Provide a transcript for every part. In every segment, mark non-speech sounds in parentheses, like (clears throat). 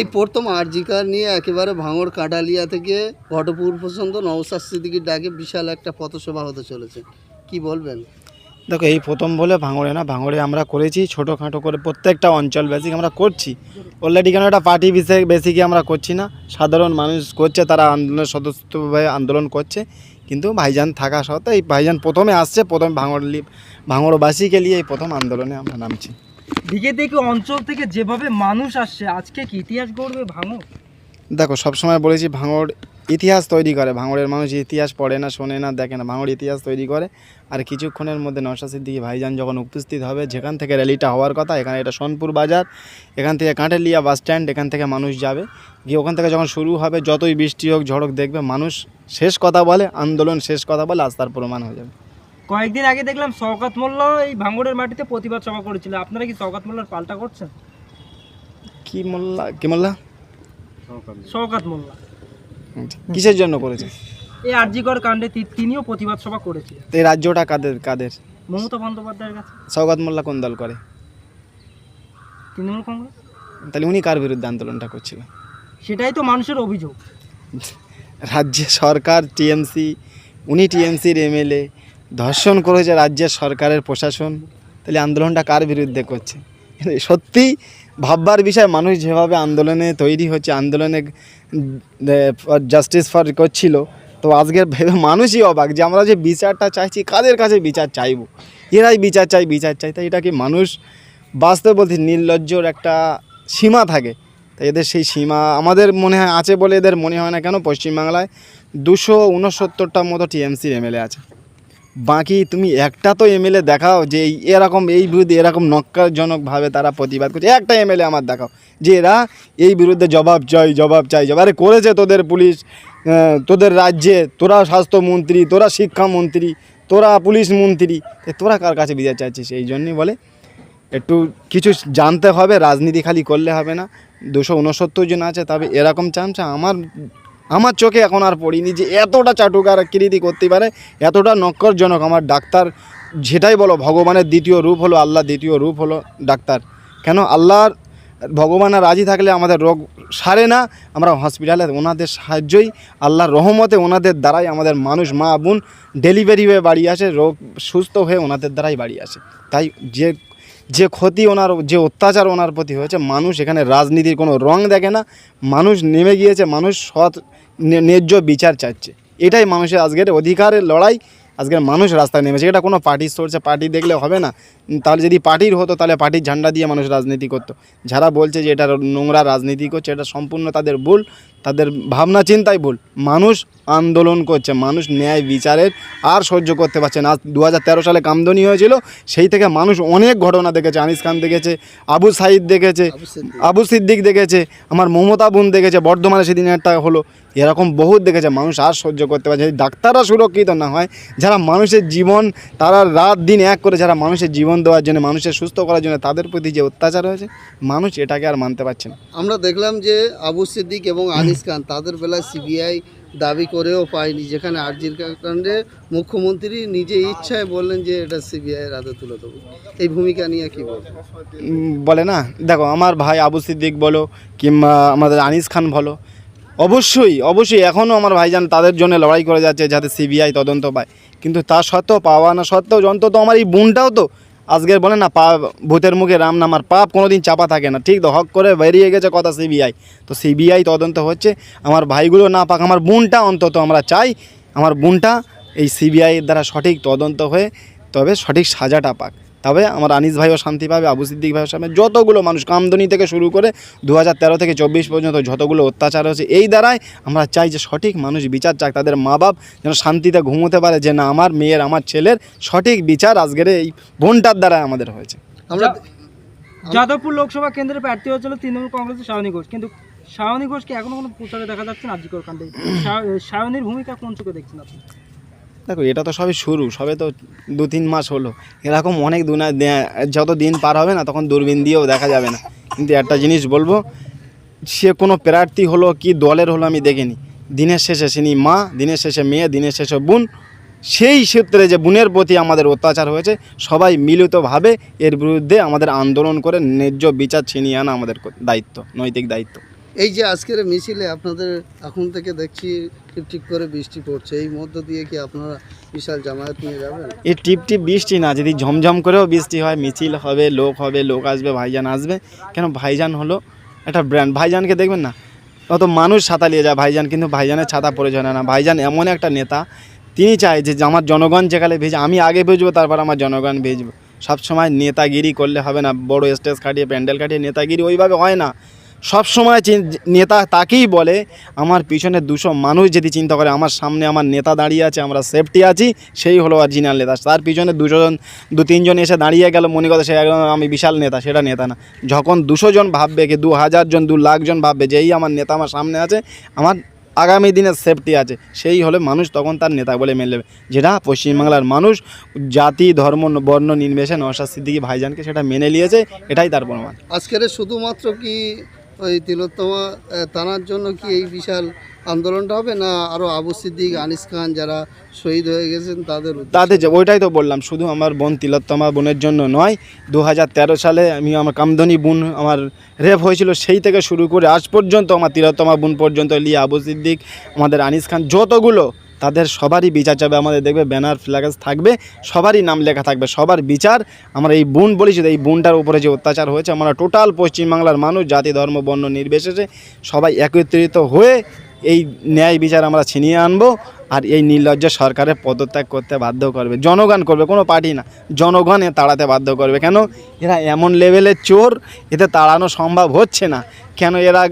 এই প্রথম আরজিকার নিয়ে একেবারে ভাঙড় কাটালিয়া থেকে ঘটপুর পর্যন্ত নওসাদ সিদ্দিকির ডাকে বিশাল একটা পথসভা হতে চলেছে। কি বলবেন? দেখো, এই প্রথম বলে ভাঙড়ে না, ভাঙড়ে আমরা করেছি, ছোটোখাটো করে প্রত্যেকটা অঞ্চল বেসিক আমরা করছি। অলরেডি কেন একটা পার্টি বিষয়ে বেসিকে আমরা করছি না। সাধারণ মানুষ করছে, তারা আন্দোলনের সদস্যভাবে আন্দোলন করছে। কিন্তু ভাইজান থাকা সত্ত্বেও এই ভাইজান প্রথমে আসছে, প্রথমে ভাঙড় ভাঙড়বাসীকে নিয়ে এই প্রথম আন্দোলনে আমরা নামছি। দিকে দিকে অঞ্চল থেকে যেভাবে মানুষ আসছে, আজকে কি ইতিহাস গড়বে ভাঙো দেখো, সবসময় বলেছি ভাঙড় ইতিহাস তৈরি করে। ভাঙড়ের মানুষ ইতিহাস পড়ে না, শোনে না, দেখে না। ভাঙড় ইতিহাস তৈরি করে। আর কিছুক্ষণের মধ্যে নশা সিদ্দিকি ভাইজান যখন উপস্থিত হবে, যেখান থেকে র্যালিটা হওয়ার কথা, এখানে এটা সোনপুর বাজার, এখান থেকে কাঁঠালিয়া বাস স্ট্যান্ড, এখান থেকে মানুষ যাবে। গিয়ে ওখান থেকে যখন শুরু হবে, যতই বৃষ্টি হোক ঝড়ক দেখবে মানুষ শেষ কথা বলে, আন্দোলন শেষ কথা বলে আস্থার প্রমাণ হয়ে যাবে। কয়েকদিন আগে দেখলাম শওকাত মোল্লা এই ভাঙড়ের মাটিতে প্রতিবাদ সভা করেছিল। আপনারা কি শওকাত মোল্লার পাল্টা করছেন? কি মোল্লা? কি মোল্লা? শওকাত মোল্লা। কিসের জন্য করেছে? এই আরজিকর কাণ্ডে তিনিও প্রতিবাদ সভা করেছিলেন। এই রাজ্যটা কাদের কাদের? মমতা বন্দ্যোপাধ্যায়ের কাছে। সৌগত মোল্লা কোন দল করে? তৃণমূল কংগ্রেস। তাহলে উনি কার বিরুদ্ধে আন্দোলনটা করছিলেন সেটাই তো মানুষের অভিযোগ। রাজ্যের সরকার টিএমসি উনি টিএমসির এমএলএ ধর্ষণ করেছে রাজ্যের সরকারের প্রশাসন। তাহলে আন্দোলনটা কার বিরুদ্ধে করছে? সত্যি ভাববার বিষয়, মানুষ যেভাবে আন্দোলনে তৈরি হচ্ছে, আন্দোলনে জাস্টিস ফর করছিল, তো আজকের ভেবে মানুষই অবাক যে আমরা যে বিচারটা চাইছি, কাদের কাছে বিচার চাইব? এরাই বিচার চাই বিচার চাই তাই এটা কি মানুষ বাস্তব বলতে নির্লজ্জর একটা সীমা থাকে? তাই এদের সেই সীমা আমাদের মনে হয় আছে বলে এদের মনে হয় না কেন? পশ্চিমবাংলায় দুশো উনসত্তরটার মতো টিএমসির এমএলএ আছে। বাকি তুমি একটা তো এমএলএ দেখাও যে এরকম, এই বিরুদ্ধে এরকম নক্কারজনকভাবে তারা প্রতিবাদ করছে। একটা এমএলএ আমার দেখাও যে এরা এই বিরুদ্ধে জবাব চাই জবাব চাই, জবাব। আরে করেছে তোদের পুলিশ তোদের রাজ্যে, তোরা স্বাস্থ্যমন্ত্রী, তোরা শিক্ষামন্ত্রী, তোরা পুলিশ মন্ত্রী। তোরা কার কাছে বিচার চাইছিস? এই জন্যই বলে। একটু কিছু জানতে হবে, রাজনীতি খালি করলে হবে না। দুশো উনসত্তর জন আছে, তবে এরকম চামচা আমার আমার চোখে এখন আর পড়িনি যে এতটা চাটুকার কৃতি করতে পারে, এতটা নক্করজনক আমার ডাক্তার, যেটাই বলো ভগবানের দ্বিতীয় রূপ হলো আল্লাহ, দ্বিতীয় রূপ হলো ডাক্তার। কেন? আল্লাহর ভগবানের রাজি থাকলে আমাদের রোগ সারে না, আমরা হসপিটালে ওনাদের সাহায্যই, আল্লাহর রহমতে ওনাদের দ্বারাই আমাদের মানুষ, মা, বোন ডেলিভারি হয়ে বাড়ি আসে, রোগ সুস্থ হয়ে ওনাদের দ্বারাই বাড়ি আসে। তাই যে যে ক্ষতি ওনার, যে অত্যাচার ওনার প্রতি হয়েছে, মানুষ এখানে রাজনীতির কোনো রং দেখে না, মানুষ নেমে গিয়েছে, মানুষ সৎ ন্যায্য বিচার চাচ্ছে। এটাই মানুষের আজকের অধিকারের লড়াই আজকের মানুষ রাস্তায় নেমেছে। এটা কোনো পার্টির সোর্সে পার্টি দেখলে হবে না। তাহলে যদি পার্টির হতো তাহলে পার্টির ঝান্ডা দিয়ে মানুষ রাজনীতি করতো। যারা বলছে যে এটা নোংরা রাজনীতি করছে এটা সম্পূর্ণ তাদের ভুল তাদের ভাবনা চিন্তাই ভুল। মানুষ আন্দোলন করছে মানুষ ন্যায় বিচারের আর সহ্য করতে পারছে না। দু হাজার তেরো সালে কামদনি হয়েছিল সেই থেকে মানুষ অনেক ঘটনা দেখেছে। আনিস খান দেখেছে আবু সাইদ দেখেছে। আবু সিদ্দিক দেখেছে আমার মমতা বোন দেখেছে বর্ধমানে সেদিন একটা হলো। এরকম বহুত দেখেছে মানুষ আর সহ্য করতে পারছে যদি ডাক্তাররা সুরক্ষিত না হয় যারা মানুষের জীবন তারা রাত দিন এক করে যারা মানুষের জীবন দেওয়ার জন্য মানুষের সুস্থ করার জন্য তাদের প্রতি যে অত্যাচার হয়েছে মানুষ এটাকে আর মানতে পারছে না। আমরা দেখলাম যে আবু সিদ্দিক এবং আনিস খান তাদের বেলায় সিবিআই দাবি করেও পায়নি যেখানে আরজির কাণ্ডে মুখ্যমন্ত্রী নিজে ইচ্ছায় বললেন যে এটা সিবিআইয়ের হাতে তুলে দেবো। এই ভূমিকা নিয়ে কি বলব? বলে না দেখো আমার ভাই আবু সিদ্দিক বলো কিংবা আমাদের আনিস খান বলো অবশ্যই অবশ্যই। এখনও আমার ভাইজান তাদের জন্য লড়াই করে যাচ্ছে, যাতে সিবিআই তদন্ত পায়। কিন্তু তা সত্ত্বেও, পাওয়া না সত্ত্বেও অন্তত আমার এই বোনটাও তো। আজকের বলে না, পা, ভূতের মুখে রাম নামার পাপ কোনোদিন চাপা থাকে না। ঠিক তো, হক করে বেরিয়ে গেছে কথা সিবিআই। তো সিবিআই তদন্ত হচ্ছে। আমার ভাইগুলো না পাক, আমার বোনটা অন্তত আমরা চাই। আমার বোনটা এই সিবিআইয়ের দ্বারা সঠিক তদন্ত হয়ে তবে সঠিক সাজাটা পাক। তবে আমার আনিস ভাইও শান্তি পাবে আবু সিদ্দিক ভাইও সামনে যতগুলো মানুষ কামদনি থেকে শুরু করে দু তেরো থেকে চব্বিশ পর্যন্ত যতগুলো অত্যাচার হয়েছে এই দ্বারাই আমরা চাই যে সঠিক মানুষ বিচার চাক তাদের মা বাপ যেন শান্তিতে ঘুমোতে পারে যে না আমার মেয়ের আমার ছেলের সঠিক বিচার আজকের এই বোনটার দ্বারা আমাদের হয়েছে। আমরা যাদবপুর লোকসভা কেন্দ্রে প্রার্থী হয়েছিল তৃণমূল কংগ্রেসের শাওনী ঘোষ কিন্তু শাওনী ঘোষকে এখনও কোনো প্রচারে দেখা যাচ্ছে না আরজিকর কাণ্ডে। (clears throat) শাওনীর ভূমিকা কোন চোখে দেখছেন আপনি? দেখো, এটা তো সবে শুরু, সবে তো দু তিন মাস হলো। এরকম অনেক দে- যত দিন পার হবে না, তখন দূরবীন দিয়েও দেখা যাবে না। কিন্তু একটা জিনিস বলব, সে কোনো প্রার্থী হলো কি দলের হলো আমি দেখিনি। দিনের শেষে সিনি মা, দিনের শেষে মেয়ে, দিনের শেষে বোন, সেই সূত্রে যে বোনের প্রতি আমাদের অত্যাচার হয়েছে, সবাই মিলিতভাবে এর বিরুদ্ধে আমাদের আন্দোলন করে ন্যায্য বিচার ছিনিয়ে আনা আমাদের দায়িত্ব, নৈতিক দায়িত্ব। এই যে আজকের মিছিলে আপনাদের এখন থেকে দেখছি টিপ টিপ করে বৃষ্টি পড়ছে। এই মধ্য দিয়ে কি আপনারা বিশাল জামায়াত নিয়ে যাবেন? এই টিপ টিপ বৃষ্টি না, যদি ঝমঝম করেও বৃষ্টি হয়, মিছিল হবে, লোক হবে, লোক আসবে, ভাইজান আসবে, কেন ভাইজান হলো একটা ব্র্যান্ড ভাইজানকে দেখবেন না, অত মানুষ ছাতা নিয়ে যায় ভাইজান, কিন্তু ভাইজানের ছাতা পরে যায় না। ভাইজান এমন একটা নেতা, তিনি চায় যে আমার জনগণ যেখানে ভেজে, আমি আগে ভেজবো, তারপর আমার জনগণ ভেজবো। সবসময় নেতাগিরি করলে হবে না, বড় স্টেজ কাটিয়ে, প্যান্ডেল কাটিয়ে নেতাগিরি ওইভাবে হয় না। সব সময় নেতা তাকেই বলে, আমার পিছনে দুশো মানুষ যদি চিন্তা করে, আমার সামনে আমার নেতা দাঁড়িয়ে আছে, আমরা সেফটি আছি, সেই হলো অরিজিনাল নেতা। তার পিছনে দুশো জন দু তিনজন এসে দাঁড়িয়ে গেল, মনে কথা সে একজন আমি বিশাল নেতা, সেটা নেতা না। যখন দুশো জন ভাববে কি, দু হাজার জন, দু লাখ জন ভাববে যে এই আমার নেতা আমার সামনে আছে, আমার আগামী দিনে সেফটি আছে, সেই হলে মানুষ তখন তার নেতা বলে মেনে নেবে। যেটা পশ্চিমবাংলার মানুষ জাতি, ধর্ম, বর্ণ, নির্বিশেষে নওশাদ সিদ্দিকী ভাইজানকে সেটা মেনে নিয়েছে, এটাই তার প্রমাণ। আজকের শুধুমাত্র কি ওই তিলোত্তমা তানার জন্য কি এই বিশাল আন্দোলনটা হবে না আরও আবু সিদ্দিক, আনিস খান যারা শহীদ হয়ে গেছেন তাদের? তাদের যে ওইটাই তো বললাম, শুধু আমার বোন তিলোত্তমা বোনের জন্য নয় দু সালে আমি আমার কামদনি বোন আমার রেপ হয়েছিল, সেই থেকে শুরু করে আজ পর্যন্ত আমার তিলোত্তমা বোন পর্যন্ত লিয়া আবু সিদ্দিক, আমাদের আনিস খান, যতগুলো তাদের সবারই বিচার চাবে। আমাদের দেখবে ব্যানার ফ্ল্যাগেজ থাকবে, সবারই নাম লেখা থাকবে, সবার বিচার। আমরা এই বোন বলেছি এই বোনটার উপরে যে অত্যাচার হয়েছে, আমরা টোটাল পশ্চিমবাংলার মানুষ, জাতি, ধর্ম, বর্ণ নির্বিশেষে সবাই একত্রিত হয়ে এই ন্যায় বিচার আমরা ছিনিয়ে আনব আর এই নির্লজ্জ সরকারের পদত্যাগ করতে বাধ্য করবে। জনগণ করবে, কোনো পার্টি না, জনগণ এ তাড়াতে বাধ্য করবে। কেন? এরা এমন লেভেলের চোর, এতে তাড়ানো সম্ভব হচ্ছে না। কেন এরা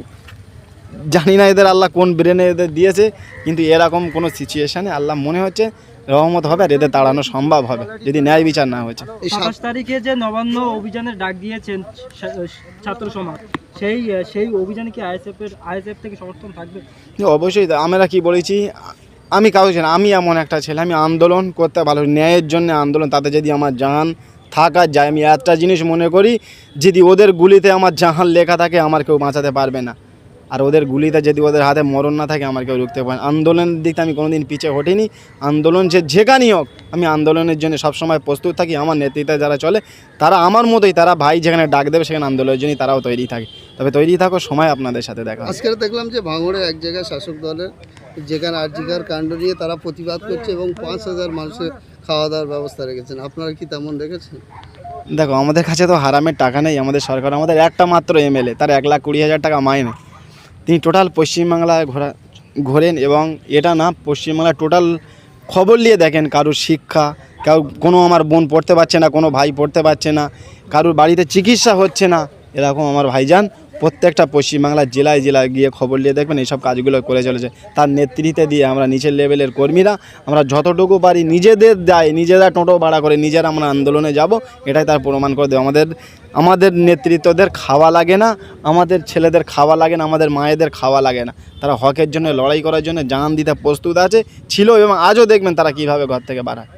জানি না এদের আল্লাহ কোন ব্রেনে এদের দিয়েছে কিন্তু এরকম কোনো সিচুয়েশানে আল্লাহ মনে হচ্ছে রহমত হবে আর এদের তাড়ানো সম্ভব হবে যদি ন্যায় বিচার না হয়েছে। সাতাশ তারিখে যে নবান্ন অভিযানের ডাক দিয়েছেন ছাত্র সমাজ সেই সেই অভিযানে কি আইএসএফ এর আইএসএফ থেকে সমর্থন থাকবে? অবশ্যই তা- আমরা কি বলেছি আমি কাউকে চাই আমি এমন একটা ছেলে আমি আন্দোলন করতে ভালো ন্যায়ের জন্য আন্দোলন তাতে যদি আমার জান থাকা যায় আমি একটা জিনিস মনে করি যদি ওদের গুলিতে আমার জাহান লেখা থাকে আমার কেউ বাঁচাতে পারবে না। আর ওদের গুলিতে যদি ওদের হাতে মরণ না থাকে আমার কেউ রুখতে পারে আন্দোলনের দিক থেকে আমি কোনোদিন পিছিয়ে হটিনি। আন্দোলন যে যেখানেই হোক আমি আন্দোলনের জন্য সবসময় প্রস্তুত থাকি। আমার নেতৃত্বে যারা চলে তারা আমার মতোই তারা ভাই যেখানে ডাক দেবে সেখানে আন্দোলনের জন্যই তারাও তৈরি থাকে। তবে তৈরি থাকো সময় আপনাদের সাথে দেখা আজকে দেখলাম যে ভাঙড়ে এক জায়গায় শাসক দলের যেখানে আর্জিকার কাণ্ড নিয়ে তারা প্রতিবাদ করছে এবং পাঁচ হাজার মানুষের খাওয়া দাওয়ার ব্যবস্থা রেখেছেন। আপনারা কি তেমন রেখেছেন দেখো আমাদের কাছে তো হারামের টাকা নেই। আমাদের সরকার আমাদের একটা মাত্র এমএলএ তার এক লাখ কুড়ি হাজার টাকা মাইনে। তিনি টোটাল পশ্চিমবাংলায় ঘোরা, ঘোরেন এবং এটা না পশ্চিমবাংলার টোটাল খবর নিয়ে দেখেন কারুর শিক্ষা, কেউ, কোনো আমার বোন পড়তে পারছে না, কোনো ভাই পড়তে পারছে না, কারুর বাড়িতে চিকিৎসা হচ্ছে না, এরকম আমার ভাইজান প্রত্যেকটা পশ্চিমবাংলার জেলায় জেলায় গিয়ে খবর নিয়ে দেখবেন এইসব কাজগুলো করে চলেছে। তার নেতৃত্বে দিয়ে আমরা নিচের লেভেলের কর্মীরা, আমরা যতটুকু পারি নিজেদের দায়, নিজেরা টোটো ভাড়া করে নিজেরা আমরা আন্দোলনে যাব, এটাই তার প্রমাণ করে দেবো। আমাদের আমাদের নেতৃত্বদের খাওয়া লাগে না, আমাদের ছেলেদের খাওয়া লাগে না, আমাদের মায়েদের খাওয়া লাগে না। তারা হকের জন্য, লড়াই করার জন্য জান দিতে প্রস্তুত আছে, ছিল এবং আজও দেখবেন তারা কীভাবে ঘর থেকে বাড়ায়।